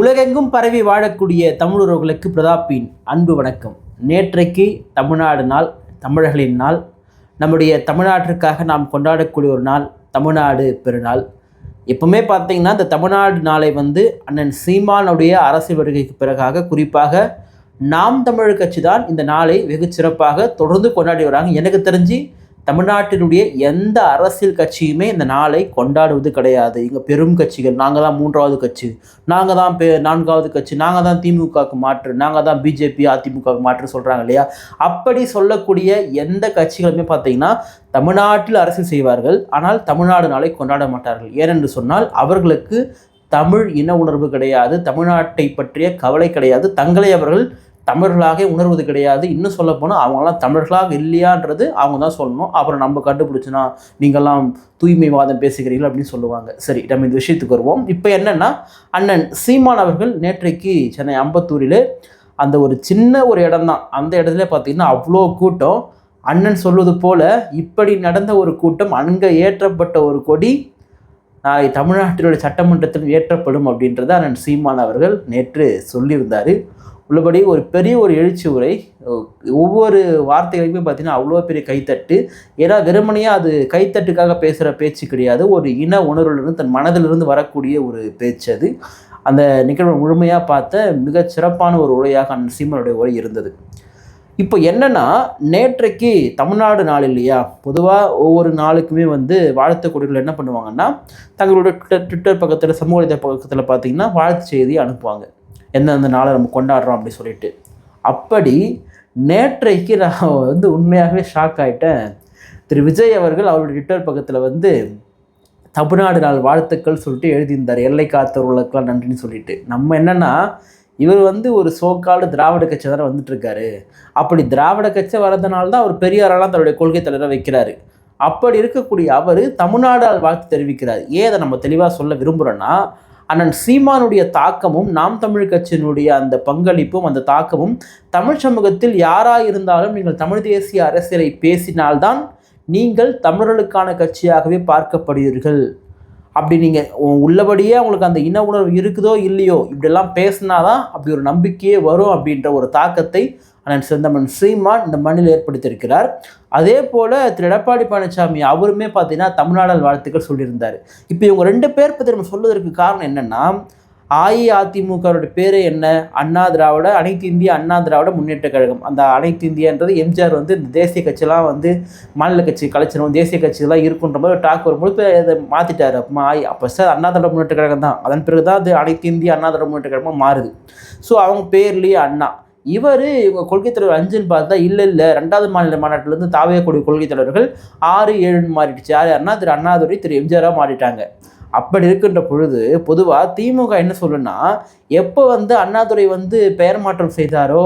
உலகெங்கும் பரவி வாழக்கூடிய தமிழுறவுகளுக்கு பிரதாப்பின் அன்பு வணக்கம். நேற்றைக்கு தமிழ்நாடு நாள் தமிழர்களின் நாள். நம்முடைய தமிழ்நாட்டிற்காக நாம் கொண்டாடக்கூடிய ஒரு நாள் தமிழ்நாடு பெருநாள். எப்பவுமே பார்த்தீங்கன்னா இந்த தமிழ்நாடு நாளை வந்து அண்ணன் சீமானுடைய அரசியல் வருகைக்கு பிறகாக குறிப்பாக நாம் தமிழர் கட்சி தான் இந்த நாளை வெகு சிறப்பாக தொடர்ந்து கொண்டாடி வராங்க. எனக்கு தெரிஞ்சு தமிழ்நாட்டினுடைய எந்த அரசியல் கட்சியுமே இந்த நாளை கொண்டாடுவது கிடையாது. இங்கே பெரும் கட்சிகள் நாங்கள் தான் மூன்றாவது கட்சி நாங்கள் தான் பே நான்காவது கட்சி நாங்கள் தான் திமுகவுக்கு மாற்று நாங்கள் தான் பிஜேபி அதிமுகவுக்கு மாற்று சொல்கிறாங்க இல்லையா? அப்படி சொல்லக்கூடிய எந்த கட்சிகளுமே பார்த்தீங்கன்னா தமிழ்நாட்டில் அரசியல் செய்வார்கள் ஆனால் தமிழ்நாடு நாளை கொண்டாட மாட்டார்கள். ஏனென்று சொன்னால் அவர்களுக்கு தமிழ் இன உணர்வு கிடையாது தமிழ்நாட்டை பற்றிய கவலை கிடையாது. தங்களை அவர்கள் தமிழர்களாக உணர்வது கிடையாது. இன்னும் சொல்ல போனால் அவங்களாம் தமிழர்களாக இல்லையான்றது அவங்க தான் சொல்லணும். அப்புறம் நம்ம கண்டுபிடிச்சுனா நீங்கள்லாம் தூய்மைவாதம் பேசுகிறீர்கள் அப்படின்னு சொல்லுவாங்க. சரி நம்ம இந்த விஷயத்துக்கு வருவோம். இப்போ என்னென்னா அண்ணன் சீமான் அவர்கள் நேற்றைக்கு சென்னை அம்பத்தூரில் அந்த ஒரு சின்ன ஒரு இடம் தான் அந்த இடத்துல பார்த்தீங்கன்னா அவ்வளோ கூட்டம். அண்ணன் சொல்வது போல இப்படி நடந்த ஒரு கூட்டம் அங்கே ஏற்றப்பட்ட ஒரு கொடி நாளை தமிழ்நாட்டினுடைய சட்டமன்றத்தில் ஏற்றப்படும் அப்படின்றத அண்ணன் சீமான் அவர்கள் நேற்று சொல்லியிருந்தார். உள்ளபடி ஒரு பெரிய ஒரு எழுச்சி உரை ஒவ்வொரு வார்த்தைகளுக்குமே பார்த்தீங்கன்னா அவ்வளோ பெரிய கைத்தட்டு. ஏன்னா வெறுமனையாக அது கைத்தட்டுக்காக பேசுகிற பேச்சு கிடையாது. ஒரு இன உணர்வுலேருந்து தன் மனதிலிருந்து வரக்கூடிய ஒரு பேச்சு அது. அந்த நிகழ்வு முழுமையாக பார்த்த மிக சிறப்பான ஒரு உரையாக அந்த சீமனுடைய உரை இருந்தது. இப்போ என்னென்னா நேற்றைக்கு தமிழ்நாடு நாள் இல்லையா? பொதுவாக ஒவ்வொரு நாளுக்குமே வந்து வாழ்த்து கொடிகள் என்ன பண்ணுவாங்கன்னா தங்களுடைய ட்விட்டர் ட்விட்டர் பக்கத்தில் சமூக வலைதள பக்கத்தில் பார்த்தீங்கன்னா வாழ்த்து செய்தி அனுப்புவாங்க. எந்தெந்த நாளை நம்ம கொண்டாடுறோம் அப்படி சொல்லிட்டு. அப்படி நேற்றைக்கு நான் வந்து உண்மையாகவே ஷாக் ஆகிட்டேன் திரு விஜய் அவர்கள் அவருடைய ட்விட்டர் பக்கத்தில் வந்து தமிழ்நாடு நாள் வாழ்த்துக்கள் சொல்லிட்டு எழுதியிருந்தார். எல்லை காத்தவர்களுக்கெல்லாம் நன்றின்னு சொல்லிட்டு. நம்ம என்னென்னா இவர் வந்து ஒரு சோக்காடு திராவிட கட்சி தானே வந்துட்டுருக்காரு. அப்படி திராவிட கட்சி வரதுனால தான் அவர் பெரியாரெல்லாம் தன்னுடைய கொள்கை தலைவராக வைக்கிறாரு. அப்படி இருக்கக்கூடிய அவர் தமிழ்நாடு வாழ்த்து தெரிவிக்கிறார். ஏன் அதை நம்ம தெளிவாக சொல்ல விரும்புகிறோன்னா அண்ணன் சீமானுடைய தாக்கமும் நாம் தமிழ் கட்சியினுடைய அந்த பங்களிப்பும் அந்த தாக்கமும் தமிழ் சமூகத்தில் யாராக இருந்தாலும் நீங்கள் தமிழ் தேசிய அரசியலை பேசினால்தான் நீங்கள் தமிழர்களுக்கான கட்சியாகவே பார்க்கப்படுவீர்கள். அப்படி நீங்கள் உள்ளபடியே உங்களுக்கு அந்த இன உணர்வு இருக்குதோ இல்லையோ இப்படியெல்லாம் பேசினாதான் அப்படி ஒரு நம்பிக்கையே வரும் அப்படின்ற ஒரு தாக்கத்தை அண்ணன் செந்தமன் சீமான் இந்த மண்ணில் ஏற்படுத்தியிருக்கிறார். அதே போல் திரு எடப்பாடி பழனிசாமி அவருமே பார்த்தீங்கன்னா தமிழ்நாடல் வாழ்த்துக்கள் சொல்லியிருந்தார். இப்போ இவங்க ரெண்டு பேர் பற்றி நம்ம சொல்வதற்கு காரணம் என்னென்னா அஇஅதிமுகவோட பேர் என்ன? அண்ணா திராவிட அனைத்து இந்திய அண்ணா திராவிட முன்னேற்ற கழகம். அந்த அனைத்து இந்தியான்றது எம்ஜிஆர் வந்து இந்த தேசிய கட்சியெலாம் வந்து மாநில கட்சி கலைச்சிடும் தேசிய கட்சியெல்லாம் இருக்குன்ற மாதிரி டாக் வரும்போது அதை மாற்றிட்டார் அப்போ ஆய் அப்போ சார் அண்ணா திராவிட முன்னேற்ற கழகம் தான் அதன் பிறகு தான் அது அனைத்து இந்திய அண்ணா திராவிட முன்னேற்ற கழகமாக மாறுது. ஸோ அவங்க பேர்லேயே அண்ணா. இவர் இவங்க கொள்கை தலைவர் அஞ்சுன்னு பார்த்தா இல்லை இல்லை ரெண்டாவது மாநில மாநாட்டிலேருந்து தாவையக்கூடிய கொள்கை தலைவர்கள் ஆறு ஏழுன்னு மாறிடுச்சு. யார் யாருன்னா திரு அண்ணாதுரை திரு எம்ஜிஆராக மாறிட்டாங்க. அப்படி இருக்கின்ற பொழுது பொதுவாக திமுக என்ன சொல்லுன்னா எப்போ வந்து அண்ணாதுரை வந்து பெயர் மாற்றம் செய்தாரோ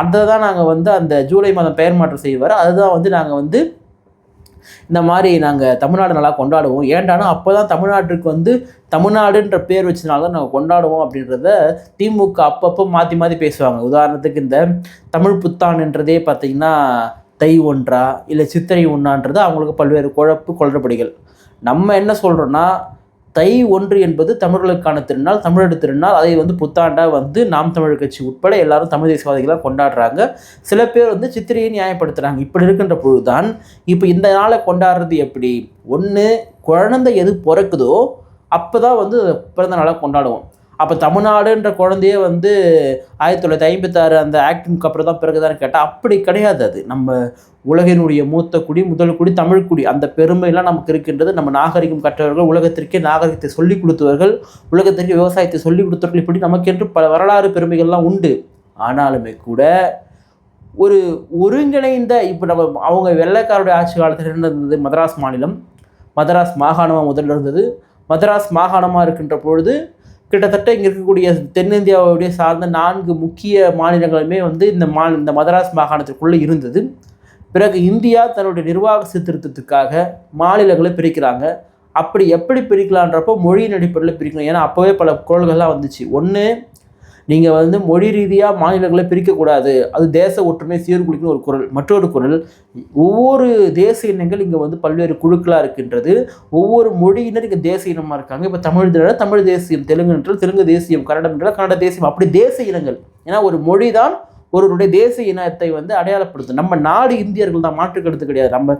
அதை தான் நாங்கள் வந்து அந்த ஜூலை மாதம் பெயர் மாற்றம் செய்வார். அதுதான் வந்து நாங்கள் வந்து இந்த மாதிரி நாங்கள் தமிழ்நாடு நல்லா கொண்டாடுவோம் ஏண்டானா அப்போ தான் தமிழ்நாட்டுக்கு வந்து தமிழ்நாடுன்ற பேர் வச்சதுனால தான் நாங்கள் கொண்டாடுவோம் அப்படின்றத திமுக அப்பப்போ மாற்றி மாற்றி பேசுவாங்க உதாரணத்துக்கு இந்த தமிழ் புத்தாண்டுன்றதே பார்த்திங்கன்னா தை ஒன்றா இல்லை சித்திரை ஒன்றான்றது அவங்களுக்கு பல்வேறு குழப்பு குளறுபடிகள் நம்ம என்ன சொல்கிறோன்னா தை ஒன்று என்பது தமிழர்களுக்கான திருநாள் தமிழர் திருநாள். அதை வந்து புத்தாண்டாக வந்து நாம் தமிழர் கட்சி உட்பட எல்லாரும் தமிழ் தேசியவாதிகளாக கொண்டாடுறாங்க. சில பேர் வந்து சித்திரையை நியாயப்படுத்துகிறாங்க இப்படி இருக்கின்ற பொழுதுதான் இப்போ இந்த நாளை கொண்டாடுறது எப்படி? ஒன்று குழந்தை எது பிறக்குதோ அப்போ தான் வந்து பிறந்த நாளாக கொண்டாடுவோம். அப்போ தமிழ்நாடுன்ற குழந்தையே வந்து ஆயிரத்தி தொள்ளாயிரத்தி ஐம்பத்தாறு அந்த ஆக்டிங்க்கு அப்புறம் தான் பிறகுதான்னு கேட்டால் அப்படி கிடையாது அது. நம்ம உலகினுடைய மூத்த குடி முதல் குடி தமிழ் குடி. அந்த பெருமையெல்லாம் நமக்கு இருக்கின்றது நம்ம நாகரிகம் கற்றவர்கள் உலகத்திற்கே நாகரிகத்தை சொல்லிக் கொடுத்தவர்கள் உலகத்திற்கு விவசாயத்தை சொல்லிக் கொடுத்தவர்கள் இப்படி நமக்கென்று பல வரலாறு பெருமைகள்லாம் உண்டு. ஆனாலுமே கூட ஒரு ஒருங்கிணைந்த இப்போ நம்ம அவங்க வெள்ளைக்காருடைய ஆட்சி காலத்தில் இருந்தது மதராஸ் மாநிலம். மதராஸ் மாகாணமாக முதல்ல இருந்தது. மதராஸ் மாகாணமாக இருக்கின்ற பொழுது கிட்டத்தட்ட இங்கே இருக்கக்கூடிய தென்னிந்தியாவுடைய சார்ந்த நான்கு முக்கிய மாநிலங்களுமே வந்து இந்த மா இந்த மதராஸ் மாகாணத்திற்குள்ளே இருந்தது. பிறகு இந்தியா தன்னுடைய நிர்வாக சீர்திருத்தத்துக்காக மாநிலங்களை பிரிக்கிறாங்க. அப்படி எப்படி பிரிக்கலான்றப்போ மொழியின் அடிப்படையில் பிரிக்கணும். ஏன்னா அப்போவே பல குரல்கள்லாம் வந்துச்சு. ஒன்று நீங்கள் வந்து மொழி ரீதியாக மாநிலங்களை பிரிக்கக்கூடாது. அது தேச ஒற்றுமை சீர்குலைக்குன்னு ஒரு குரல். மற்றொரு குரல் ஒவ்வொரு தேச இனங்கள் இங்கே வந்து பல்வேறு குழுக்களாக இருக்கின்றது. ஒவ்வொரு மொழியினர் இங்கே தேச இனமாக இருக்காங்க. இப்போ தமிழ் தமிழ் தேசியம் தெலுங்கு என்றால் தெலுங்கு தேசியம் கன்னடம் என்றால் கன்னட தேசியம். அப்படி தேச இனங்கள். ஏன்னா ஒரு மொழி தான் ஒருவருடைய தேசிய இனத்தை வந்து அடையாளப்படுத்தும். நம்ம நாடு இந்தியர்கள் தான் மாற்று கிடையாது. நம்ம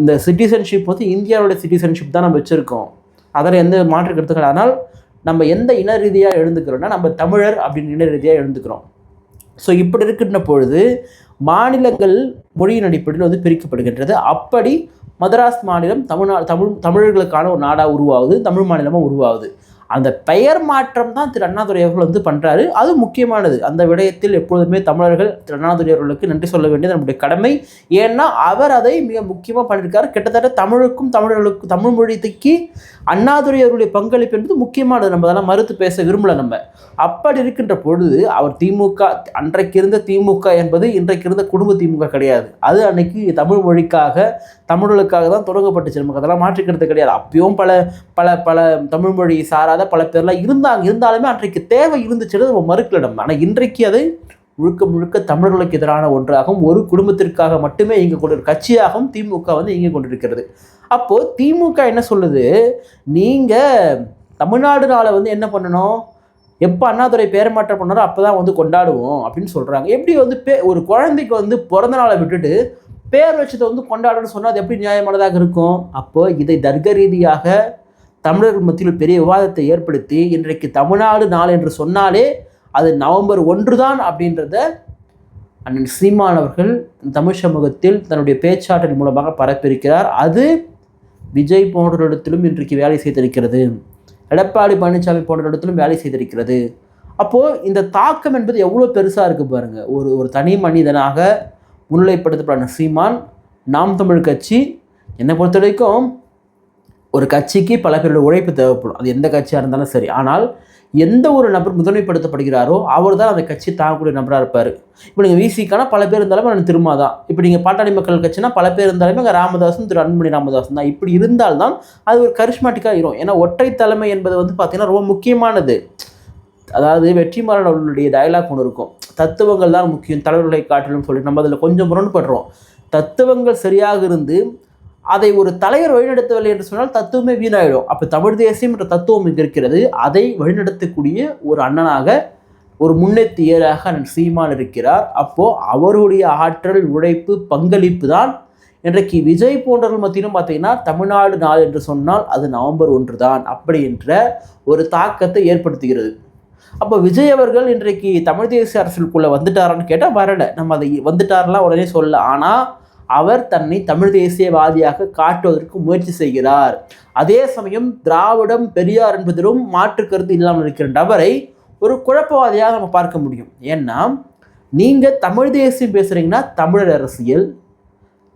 இந்த சிட்டிசன்ஷிப் வந்து இந்தியாவோட சிட்டிசன்ஷிப் தான் நம்ம வச்சுருக்கோம். அதில் எந்த மாற்று கிடையாது. ஆனால் நம்ம எந்த இன ரீதியாக எழுந்துக்கிறோம்னா நம்ம தமிழர் அப்படின்னு இன ரீதியாக எழுந்துக்கிறோம். ஸோ இப்படி இருக்கின்ற பொழுது மாநிலங்கள் மொழியின் அடிப்படையில் வந்து பிரிக்கப்படுகின்றது. அப்படி மதராஸ் மாநிலம் தமிழ்நாடு தமிழ் தமிழர்களுக்கான ஒரு நாடாக உருவாகுது தமிழ் மாநிலமாக உருவாகுது. அந்த பெயர் மாற்றம் தான் திரு அண்ணாதுரை அவர்கள் வந்து பண்ணுறாரு அது முக்கியமானது. அந்த விடயத்தில் எப்பொழுதுமே தமிழர்கள் திரு அண்ணாதுரை அவர்களுக்கு நன்றி சொல்ல வேண்டியது நம்முடைய கடமை. ஏன்னா அவர் அதை மிக முக்கியமாக பண்ணியிருக்காரு. கிட்டத்தட்ட தமிழுக்கும் தமிழர்களுக்கும் தமிழ் மொழிக்கு அண்ணாதுரை அவருடைய பங்களிப்பு என்பது முக்கியமானது. நம்ம அதெல்லாம் மறுத்து பேச விரும்பலை நம்ம. அப்படி இருக்கின்ற பொழுது அவர் திமுக அன்றைக்கு இருந்த திமுக என்பது இன்றைக்கு இருந்த குடும்ப திமுக கிடையாது. அது அன்னைக்கு தமிழ் மொழிக்காக தமிழர்களுக்காக தான் தொடங்கப்பட்டுச்சு. நமக்கு அதெல்லாம் மாற்றிக்கிறது கிடையாது. அப்பயும் பல பல பல தமிழ் மொழி சாராத பல பேர்லாம் இருந்தாங்க இருந்தாலுமே அன்றைக்கு தேவை இருந்துச்சுன்னு நம்ம மறுக்கல நம்ம. ஆனால் இன்றைக்கு அது முழுக்க முழுக்க தமிழர்களுக்கு எதிரான ஒன்றாகவும் ஒரு குடும்பத்திற்காக மட்டுமே இங்கே ஒரு கட்சியாகவும் திமுக வந்து இங்கே கொண்டிருக்கிறது. அப்போது திமுக என்ன சொல்லுது? நீங்கள் தமிழ்நாடுனால வந்து என்ன பண்ணணும்? எப்போ அண்ணாதுரை பேர் மாற்றம் பண்ணாரோ அப்போ தான் வந்து கொண்டாடுவோம் அப்படின்னு சொல்கிறாங்க எப்படி வந்து பே ஒரு குழந்தைக்கு வந்து பிறந்த நாளை விட்டுட்டு பேர் வச்சதை வந்து கொண்டாடணும்னு சொன்னால் அது எப்படி நியாயமானதாக இருக்கும்? அப்போது இதை தர்க்க ரீதியாக தமிழர்கள் மத்தியில் பெரிய விவாதத்தை ஏற்படுத்தி இன்றைக்கு தமிழ்நாடு நாள் என்று சொன்னாலே அது நவம்பர் ஒன்று தான் அப்படின்றத அண்ணன் சீமான் அவர்கள் தமிழ் சமூகத்தில் தன்னுடைய பேச்சாற்றல் மூலமாக பரப்பியிருக்கிறார். அது விஜய் போன்றவரிடத்திலும் இன்றைக்கு வேலை செய்திருக்கிறது. எடப்பாடி பழனிசாமி போன்றவரிடத்திலும் வேலை செய்திருக்கிறது. அப்போது இந்த தாக்கம் என்பது எவ்வளோ பெருசாக இருக்குது பாருங்கள் ஒரு ஒரு தனி மனிதனாக முன்னிலைப்படுத்தப்பட்ட சீமான் நாம் தமிழ் கட்சி என்னை பொறுத்த வரைக்கும் ஒரு கட்சிக்கு பல பேரோட உழைப்பு தேவைப்படும். அது எந்த கட்சியாக இருந்தாலும் சரி. ஆனால் எந்த ஒரு நபர் முதன்மைப்படுத்தப்படுகிறாரோ அவர் தான் அந்த கட்சி தாங்கக்கூடிய நபராக இருப்பார். இப்போ நீங்கள் விசிக்கான பல பேர் இருந்தாலுமே நான் திருமா தான் இப்போ நீங்கள் பாட்டாளி மக்கள் கட்சினா பல பேர் இருந்தாலுமே அங்கே ராமதாசன் திரு அன்புமணி ராமதாசும் தான். இப்படி இருந்தால்தான் அது ஒரு கரிஷ்மாட்டிக்காக இருக்கும். ஏன்னா ஒற்றை தலைமை என்பது வந்து பார்த்திங்கன்னா ரொம்ப முக்கியமானது. அதாவது வெற்றிமாறன் அவர்களுடைய டயலாக் ஒன்று இருக்கும். தத்துவங்கள் தான் முக்கியம். தலைவர்களை காட்டிலும் சொல்லி நம்ம அதில் கொஞ்சம் முரண்படுறோம். தத்துவங்கள் சரியாக இருந்து அதை ஒரு தலைவர் வழிநடத்தவில்லை என்று சொன்னால் தத்துவமே வீணாயிடும். அப்போ தமிழ் தேசியம் என்ற தத்துவம் இங்கே இருக்கிறது? அதை வழிநடத்தக்கூடிய ஒரு அண்ணனாக ஒரு முன்னெத்தியராக அண்ணன் சீமான் இருக்கிறார். அப்போது அவருடைய ஆற்றல் உழைப்பு பங்களிப்பு தான் இன்றைக்கு விஜய் போன்றவர்கள் மத்தியிலும் பார்த்தீங்கன்னா தமிழ்நாடு நாள் என்று சொன்னால் அது நவம்பர் ஒன்று தான் அப்படி என்ற ஒரு தாக்கத்தை ஏற்படுத்துகிறது. அப்போ விஜய் அவர்கள் இன்றைக்கு தமிழ் தேசிய அரசுக்குள்ளே வந்துட்டாரான்னு கேட்டால் வரலை. நம்ம அதை வந்துட்டாரெலாம் உடனே சொல்ல ஆனால் அவர் தன்னை தமிழ் தேசியவாதியாக காட்டுவதற்கு முயற்சி செய்கிறார். அதே சமயம் திராவிடம் பெரியார் என்பதிலும் மாற்று கருத்து இல்லாமல் இருக்கிற நபரை ஒரு குழப்பவாதியாக நம்ம பார்க்க முடியும். ஏன்னா நீங்கள் தமிழ் தேசியம் பேசுகிறீங்கன்னா தமிழர் அரசியல்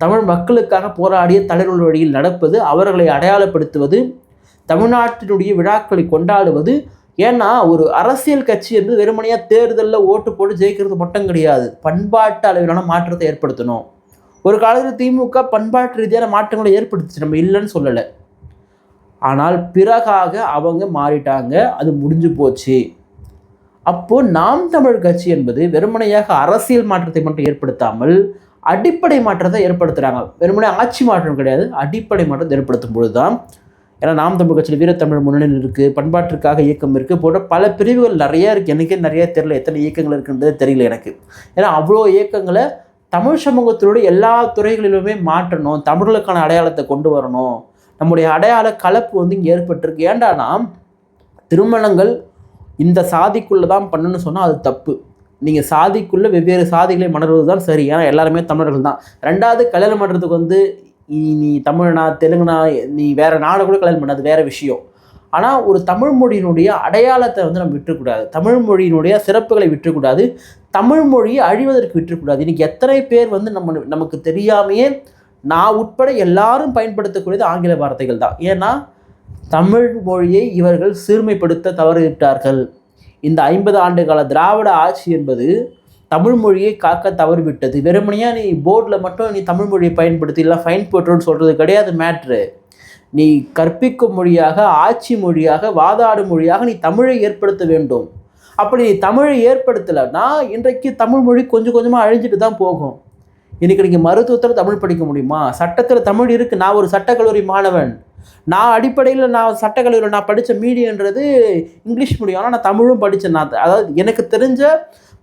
தமிழ் மக்களுக்காக போராடிய தலைவர்கள் வழியில் நடப்பது அவர்களை அடையாளப்படுத்துவது தமிழ்நாட்டினுடைய விழாக்களை கொண்டாடுவது ஏன்னா ஒரு அரசியல் கட்சி என்பது வெறுமனையாக தேர்தலில் ஓட்டு போட்டு ஜெயிக்கிறது மட்டும் கிடையாது. பண்பாட்டு அளவிலான மாற்றத்தை ஏற்படுத்தணும். ஒரு காலத்தில் திமுக பண்பாட்டு ரீதியான மாற்றங்களை ஏற்படுத்துச்சு. நம்ம இல்லைன்னு சொல்லலை. ஆனால் பிறகாக அவங்க மாறிட்டாங்க. அது முடிஞ்சு போச்சு. அப்போது நாம் தமிழ் கட்சி என்பது வெறுமனையாக அரசியல் மாற்றத்தை மட்டும் ஏற்படுத்தாமல் அடிப்படை மாற்றத்தை ஏற்படுத்துகிறாங்க வெறுமனே ஆட்சி மாற்றம் கிடையாது. அடிப்படை மாற்றத்தை ஏற்படுத்தும் பொழுது தான் ஏன்னா நாம் தமிழ் கட்சியில் வீரத்தமிழ் முன்னணி இருக்குது பண்பாட்டிற்காக இயக்கம் இருக்குது போன்ற பல பிரிவுகள் நிறைய இருக்குது எனக்கே நிறைய தெரியல. எத்தனை இயக்கங்கள் இருக்குன்றது தெரியல எனக்கு. ஏன்னா அவ்வளோ இயக்கங்களை தமிழ் சமூகத்தினுடைய எல்லா துறைகளிலுமே மாற்றணும் தமிழர்களுக்கான அடையாளத்தை கொண்டு வரணும். நம்முடைய அடையாள கலப்பு வந்து இங்கே ஏற்பட்டிருக்கு. ஏண்டானா திருமணங்கள் இந்த சாதிக்குள்ளே தான் பண்ணணும்னு சொன்னால் அது தப்பு. நீங்கள் சாதிக்குள்ளே வெவ்வேறு சாதிகளை மணர்வது தான் சரி. ஏன்னா எல்லாருமே தமிழர்கள் தான். ரெண்டாவது கல்யாணம் பண்ணுறதுக்கு வந்து நீ தமிழ்னா தெலுங்குனா நீ வேறு நாடு கூட கல்யாணம் பண்ணாது. வேறு விஷயம். ஆனால் ஒரு தமிழ் மொழியினுடைய அடையாளத்தை வந்து நம்ம விட்டுக்கூடாது தமிழ் மொழியினுடைய சிறப்புகளை விட்டுக்கூடாது தமிழ் மொழியை அழிவதற்கு விட்டுக்கூடாது இன்றைக்கி எத்தனை பேர் வந்து நம்ம நமக்கு தெரியாமையே நான் உட்பட எல்லாரும் பயன்படுத்தக்கூடியது ஆங்கில வார்த்தைகள் தான். ஏன்னா தமிழ் மொழியை இவர்கள் சீர்மைப்படுத்த தவறிவிட்டார்கள். இந்த ஐம்பது ஆண்டு கால திராவிட ஆட்சி என்பது தமிழ் மொழியை காக்க தவறிவிட்டது. வெறுமனையாக நீ போர்டில் மட்டும் நீ தமிழ் மொழியை பயன்படுத்தி இல்லை ஃபைன் போட்டுருன்னு சொல்கிறது கிடையாது மேட்ரு நீ கற்பிக்கும் மொழியாக ஆட்சி மொழியாக வாதாடும் மொழியாக நீ தமிழை ஏற்படுத்த வேண்டும். அப்படி தமிழை ஏற்படுத்தலைன்னா இன்றைக்கு தமிழ் மொழி கொஞ்சம் கொஞ்சமாக அழிஞ்சிட்டு தான் போகும். இன்றைக்கி நீங்கள் மருத்துவத்தில் தமிழ் படிக்க முடியுமா? சட்டத்தில் தமிழ் இருக்குது நான் ஒரு சட்டக்கல்லூரி மாணவன். நான் அடிப்படையில் நான் சட்டக்கல்லூரியில் நான் படித்த மீடியன்றது இங்கிலீஷ் மீடியம். ஆனால் நான் தமிழும் படித்தேன் நான் அதாவது எனக்கு தெரிஞ்ச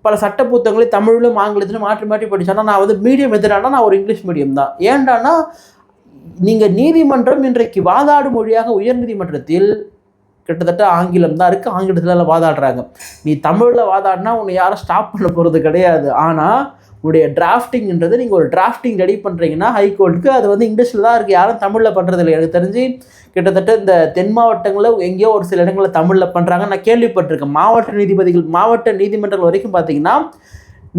பல சட்ட புத்தகங்களை தமிழிலும் ஆங்கிலத்திலும் மாற்றி மாற்றி படித்தேன் நான் வந்து மீடியம் எதிரானா நான் ஒரு இங்கிலீஷ் மீடியம் தான். ஏன்டானா நீங்கள் நீதிமன்றம் இன்றைக்கு வாதாடு மொழியாக உயர்நீதிமன்றத்தில் கிட்டத்தட்ட ஆங்கிலம் தான் இருக்குது ஆங்கிலத்தில் வாதாடுறாங்க. நீ தமிழில் வாதாடினா உன்னை யாரும் ஸ்டாப் பண்ண போகிறது கிடையாது. ஆனால் உடைய டிராஃப்டிங்ன்றது நீங்கள் ஒரு டிராஃப்டிங் ரெடி பண்ணுறீங்கன்னா ஹைகோர்ட்டுக்கு அது வந்து இங்கிலீஷில் தான் இருக்குது யாரும் தமிழில் பண்ணுறதில்ல எனக்கு தெரிஞ்சு கிட்டத்தட்ட இந்த தென் மாவட்டங்களில் எங்கேயோ ஒரு சில இடங்களில் தமிழில் பண்ணுறாங்க நான் கேள்விப்பட்டிருக்கேன். மாவட்ட நீதிபதிகள் மாவட்ட நீதிமன்றங்கள் வரைக்கும் பார்த்தீங்கன்னா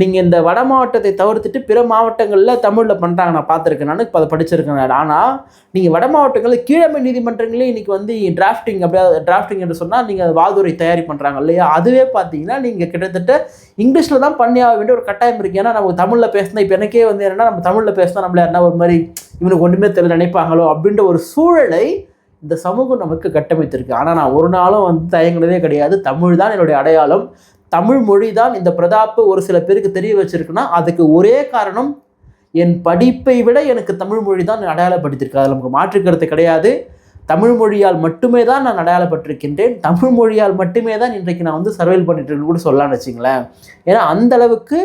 நீங்கள் இந்த வட மாவட்டத்தை தவிர்த்துட்டு பிற மாவட்டங்களில் தமிழில் பண்ணுறாங்க நான் பார்த்துருக்கேன். நான் இப்போ அதை படிச்சிருக்கேன். ஆனால் நீங்கள் வட மாவட்டங்களில் கீழமை நீதிமன்றங்களே இன்றைக்கி வந்து டிராஃப்டிங் அப்படியே டிராஃப்டிங் என்று சொன்னால் நீங்கள் வாதுரை தயாரி பண்ணுறாங்க இல்லையா? அதுவே பார்த்தீங்கன்னா நீங்கள் கிட்டத்தட்ட இங்கிலீஷில் தான் பண்ணி ஆக வேண்டிய ஒரு கட்டாயம் இருக்குது ஏன்னா நம்ம தமிழில் பேசினா இப்போ எனக்கே வந்து என்னென்னா நம்ம தமிழில் பேசினா நம்மள என்ன ஒரு மாதிரி இவனுக்கு ஒன்றுமே தெரியல நினைப்பாங்களோ? அப்படின்ற ஒரு சூழலை இந்த சமூகம் நமக்கு கட்டமைத்திருக்கு. ஆனால் நான் ஒரு நாளும் வந்து தயங்கினதே கிடையாது. தமிழ் தான் என்னுடைய அடையாளம். தமிழ் மொழி தான் இந்த பிரதாப்பு ஒரு சில பேருக்கு தெரிய வச்சிருக்குன்னா அதுக்கு ஒரே காரணம் என் படிப்பை விட எனக்கு தமிழ் மொழி தான் அடையாளப்படுத்தியிருக்கு அதில் நமக்கு மாற்றுக்கருத்து கிடையாது. தமிழ் மொழியால் மட்டுமே தான் நான் அடையாளப்பட்டிருக்கின்றேன். தமிழ் மொழியால் மட்டுமே தான் இன்றைக்கு நான் வந்து சர்வைல் பண்ணிட்டு கூட சொல்லலாம்னு வச்சுங்களேன் ஏன்னா அந்த அளவுக்கு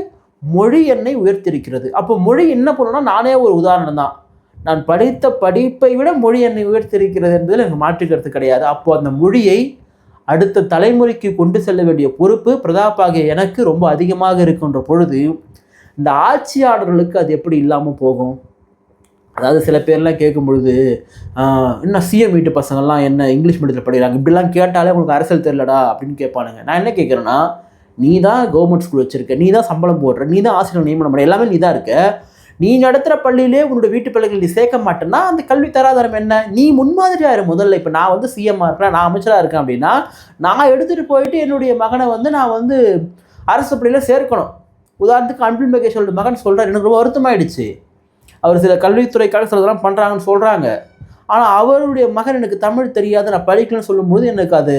மொழி என்னை உயர்த்திருக்கிறது அப்போ மொழி என்ன பண்ணணும்னா நானே ஒரு உதாரணம் தான். நான் படித்த படிப்பை விட மொழி என்னை உயர்த்திருக்கிறது என்பதில் எனக்கு மாற்றுக்கருத்து கிடையாது. அப்போ அந்த மொழியை அடுத்த தலைமுறைக்கு கொண்டு செல்ல வேண்டிய பொறுப்பு பிரதாப்பாகிய எனக்கு ரொம்ப அதிகமாக இருக்கின்ற பொழுது இந்த ஆட்சியாளர்களுக்கு அது எப்படி இல்லாமல் போகும்? அதாவது சில பேர்லாம் கேட்கும் பொழுது இன்னும் என்ன சிஎம் வீட்டு பசங்கள்லாம் என்ன இங்கிலீஷ் மீடியத்தில் படிக்கிறாங்க? இப்படிலாம் கேட்டாலே உங்களுக்கு அரசியல் தெரியலடா அப்படின்னு கேட்பானுங்க. நான் என்ன கேட்குறேன்னா நீ தான் கவர்மெண்ட் ஸ்கூல் வச்சுருக்க நீ தான் சம்பளம் போடுற நீ தான் ஆசிரியர் நியமனம் பண்ண எல்லாமே நீ தான் இருக்க. நீ நடத்துகிற பள்ளியிலே உன்னோட வீட்டு பிள்ளைகள் நீ சேர்க்க மாட்டேன்னா அந்த கல்வி தராதரம் என்ன? நீ முன்மாதிரியாக இரு முதல்ல. இப்போ நான் வந்து சிஎம்மாக இருக்கேன் நான் அமைச்சராக இருக்கேன் அப்படின்னா நான் எடுத்துகிட்டு போயிட்டு என்னுடைய மகனை வந்து நான் வந்து அரசு பள்ளியில் சேர்க்கணும். உதாரணத்துக்கு அன்பில் மகேஷோட மகன் சொல்கிறார் எனக்கு ரொம்ப வருத்தமாயிடுச்சு. அவர் சில கல்வித்துறைக்காக சிலதெல்லாம் பண்ணுறாங்கன்னு சொல்கிறாங்க ஆனால் அவருடைய மகன் எனக்கு தமிழ் தெரியாது நான் படிக்கணும்னு சொல்லும்போது எனக்கு அது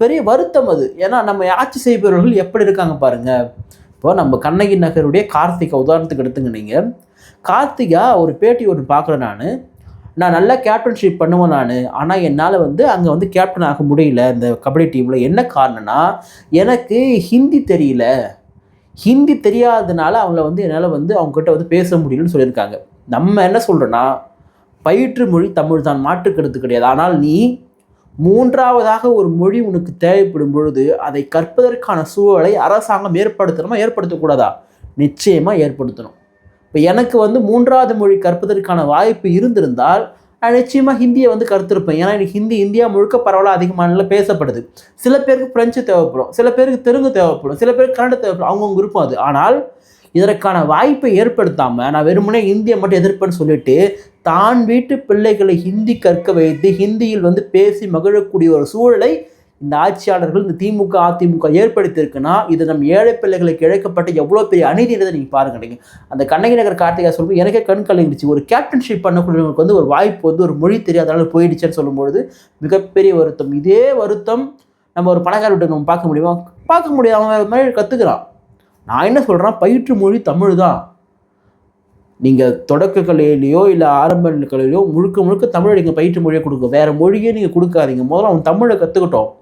பெரிய வருத்தம் அது. ஏன்னா நம்ம ஆட்சி செய்பவர்கள் எப்படி இருக்காங்க பாருங்கள் இப்போ நம்ம கண்ணகி நகருடைய கார்த்திகை உதாரணத்துக்கு எடுத்துங்க நீங்கள் கார்த்திகா ஒரு பேட்டி ஒன்று பார்க்குறேன் நான். நான் நல்லா கேப்டன்ஷிப் பண்ணுவேன் நான். ஆனால் என்னால் வந்து அங்கே வந்து கேப்டன் ஆக முடியல. இந்த கபடி டீமில் என்ன காரணம்னா எனக்கு ஹிந்தி தெரியல. ஹிந்தி தெரியாததுனால அவங்கள வந்து என்னால் வந்து அவங்ககிட்ட வந்து பேச முடியலன்னு சொல்லியிருக்காங்க. நம்ம என்ன சொல்கிறோன்னா பயிற்று மொழி தமிழ் தான். மாற்றுக்கருத்து கிடையாது. ஆனால் நீ மூன்றாவதாக ஒரு மொழி உனக்கு தேவைப்படும் பொழுது அதை கற்பதற்கான சூழலை அரசாங்கம் ஏற்படுத்தணுமா ஏற்படுத்தக்கூடாதா? நிச்சயமாக ஏற்படுத்தணும். இப்போ எனக்கு வந்து மூன்றாவது மொழி கற்பதற்கான வாய்ப்பு இருந்திருந்தால் நான் நிச்சயமாக ஹிந்தியை வந்து கற்றுருப்பேன் ஏன்னா எனக்கு ஹிந்தி இந்தியா முழுக்க பரவலாக அதிகமான பேசப்படுது. சில பேருக்கு பிரெஞ்சு தேவைப்படும் சில பேருக்கு தெலுங்கு தேவைப்படும் சில பேருக்கு கன்னட தேவைப்படும் அவங்கவுங்க விருப்பம் அது. ஆனால் இதற்கான வாய்ப்பை ஏற்படுத்தாமல் நான் வெறுமனே இந்தியை மட்டும் எதிர்ப்பேன்னு சொல்லிட்டு தான் வீட்டு பிள்ளைகளை ஹிந்தி கற்க வைத்து ஹிந்தியில் வந்து பேசி மகிழக்கூடிய ஒரு சூழலை இந்த ஆட்சியாளர்கள் இந்த திமுக அதிமுக ஏற்படுத்தியிருக்குன்னா இது நம் ஏழை பிள்ளைகளுக்கு இழைக்கப்பட்ட எவ்வளோ பெரிய அநீதின்றதை நீங்கள் பாருங்க. நீங்கள் அந்த கண்ணகி நகர் கார்த்திகா சொல்லும்போது எனக்கே கண் கலங்கிடுச்சு ஒரு கேப்டன்ஷிப் பண்ணக்கூடியவங்களுக்கு வந்து ஒரு வாய்ப்பு வந்து ஒரு மொழி தெரியாதனால போயிடுச்சுன்னு சொல்லும்பொழுது மிகப்பெரிய வருத்தம். இதே வருத்தம் நம்ம ஒரு பணக்காரர்கிட்ட நம்ம பார்க்க முடியுமா? பார்க்க முடியாது. அவன் மாதிரி கற்றுக்கிறான் நான் என்ன சொல்கிறேன் பயிற்று மொழி தமிழ் தான். நீங்கள் தொடக்க கலையிலையோ இல்லை ஆரம்ப கலையிலையோ முழுக்க முழுக்க தமிழை நீங்கள் பயிற்று மொழியை கொடுங்க. வேறு மொழியே நீங்கள் கொடுக்காதீங்க. முதல்ல அவன் தமிழை கற்றுக்கிட்டோம்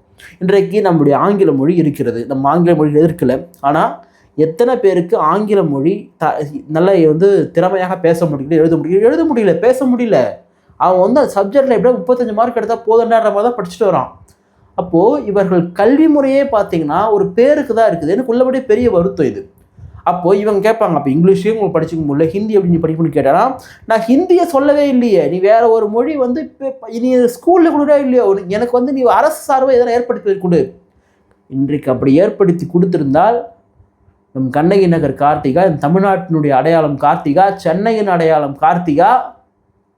இன்றைக்கு நம்முடைய ஆங்கில மொழி இருக்கிறது. நம்ம ஆங்கில மொழி இருக்கல. ஆனால் எத்தனை பேருக்கு ஆங்கில மொழி த நல்லா வந்து திறமையாக பேச முடியல எழுத முடியல? எழுத முடியல பேச முடியல. அவன் வந்து அந்த சப்ஜெக்டில் எப்படியா முப்பத்தஞ்சு மார்க் எடுத்தால் போதுன்ற மாதிரி தான் படிச்சுட்டு வரான். அப்போது இவர்கள் கல்வி முறையே பார்த்தீங்கன்னா ஒரு பேருக்கு தான் இருக்குது. எனக்கு உள்ளபடியே பெரிய வருத்தம் இது. அப்போது இவங்க கேட்பாங்க அப்போ இங்கிலீஷையும் உங்களுக்கு படிச்சுக்க முடியல ஹிந்தி எப்படி நீ படிக்கணும்னு கேட்டானா நான் ஹிந்தியை சொல்லவே இல்லையே நீ வேறு ஒரு மொழி வந்து இப்போ நீ ஸ்கூலில் கொடுக்குறா இல்லையோ எனக்கு வந்து நீ அரசு சார்பை எதனா ஏற்படுத்தி கொடு. இன்றைக்கு அப்படி ஏற்படுத்தி கொடுத்துருந்தால் நம் கண்ணகி நகர் கார்த்திகா இந்த தமிழ்நாட்டினுடைய அடையாளம் கார்த்திகா சென்னையின் அடையாளம் கார்த்திகா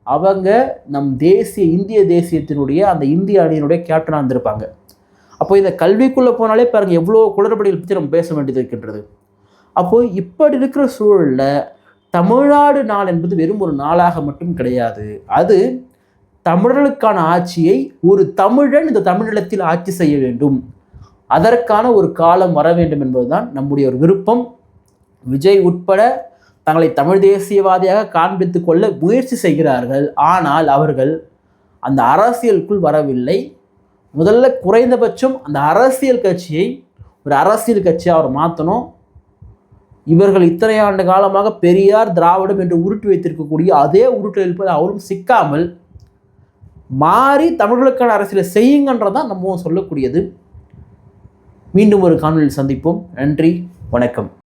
அவங்க நம் தேசிய இந்திய தேசியத்தினுடைய அந்த இந்திய அணியினுடைய கேப்டனாக இருந்திருப்பாங்க. அப்போ இந்த கல்விக்குள்ளே போனாலே பாருங்க எவ்வளோ குளறுபடிகள் பற்றி நம்ம பேச வேண்டியது இருக்கின்றது. அப்போ இப்படி இருக்கிற சூழலில் தமிழ்நாடு நாள் என்பது வெறும் ஒரு நாளாக மட்டும் கிடையாது. அது தமிழர்களுக்கான ஆட்சியை ஒரு தமிழன் இந்த தமிழினத்தில் ஆட்சி செய்ய வேண்டும். அதற்கான ஒரு காலம் வர வேண்டும் என்பதுதான் நம்முடைய ஒரு விருப்பம். விஜய் உட்பட தங்களை தமிழ் தேசியவாதியாக காண்பித்து கொள்ள முயற்சி செய்கிறார்கள். ஆனால் அவர்கள் அந்த அரசியலுக்குள் வரவில்லை. முதல்ல குறைந்தபட்சம் அந்த அரசியல் கட்சியை ஒரு அரசியல் கட்சியாக அவர் மாற்றணும் இவர்கள் இத்தனை ஆண்டு காலமாக பெரியார் திராவிடம் என்று உருட்டி வைத்திருக்கக்கூடிய அதே உருட்டில் இருப்பது அவரும் சிக்காமல் மாறி தமிழர்களுக்கான அரசியலை செய்யுங்கன்றதான் நம்ம சொல்லக்கூடியது. மீண்டும் ஒரு காணொலியில் சந்திப்போம். நன்றி வணக்கம்.